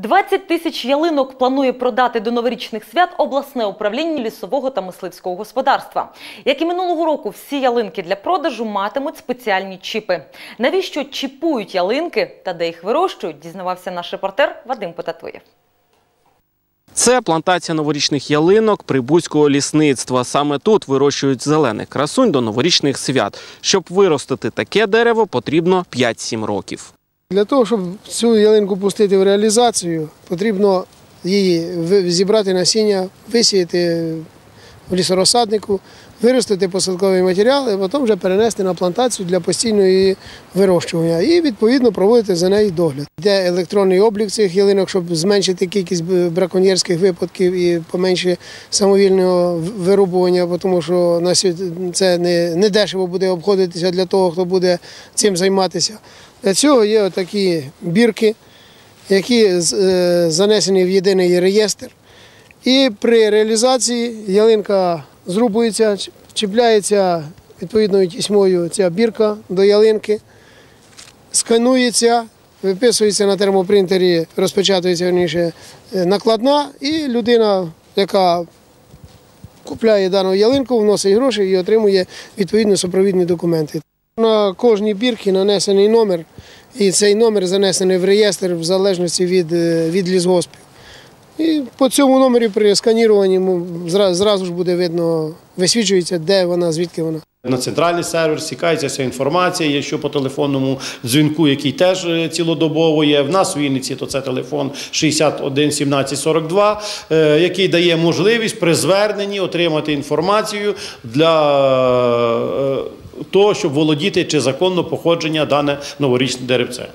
20 тисяч ялинок планує продати до новорічних свят обласне управління лісового та мисливського господарства. Як і минулого року, всі ялинки для продажу матимуть спеціальні чіпи. Навіщо чіпують ялинки та де їх вирощують, дізнавався наш репортер Вадим Потатуєв. Це плантація новорічних ялинок прибузького лісництва. Саме тут вирощують зелених красунь до новорічних свят. Щоб виростити таке дерево, потрібно 5-7 років. Для того, щоб цю ялинку пустити в реалізацію, потрібно її зібрати насіння, висіяти в лісорозсаднику, виростити посадковий матеріал і потім вже перенести на плантацію для постійного вирощування і відповідно проводити за нею догляд. Йде електронний облік цих ялинок, щоб зменшити кількість браконьєрських випадків і поменше самовільного вирубування, тому що це не, не дешево буде обходитися для того, хто буде цим займатися. Для цього є такі бірки, які е, занесені в єдиний реєстр. І при реалізації ялинка зрубується, чіпляється відповідною тісьмою ця бірка до ялинки, сканується, виписується на термопринтері, розпечатується верніше, е, накладна, і людина, яка купляє дану ялинку, вносить гроші і отримує відповідно супровідні документи. На кожній бірці нанесений номер, і цей номер занесений в реєстр в залежності від, е, від лісгоспів. І по цьому номері при сканіруванні зра- зразу ж буде видно, висвічується, де вона, звідки вона. На центральний сервер стікається вся інформація, є що по телефонному дзвінку, який теж е, цілодобово є. В нас у Вінниці то це телефон 61 17 42, е, який дає можливість при зверненні отримати інформацію для е, того, щоб володіти чи законно походження дане новорічне деревце.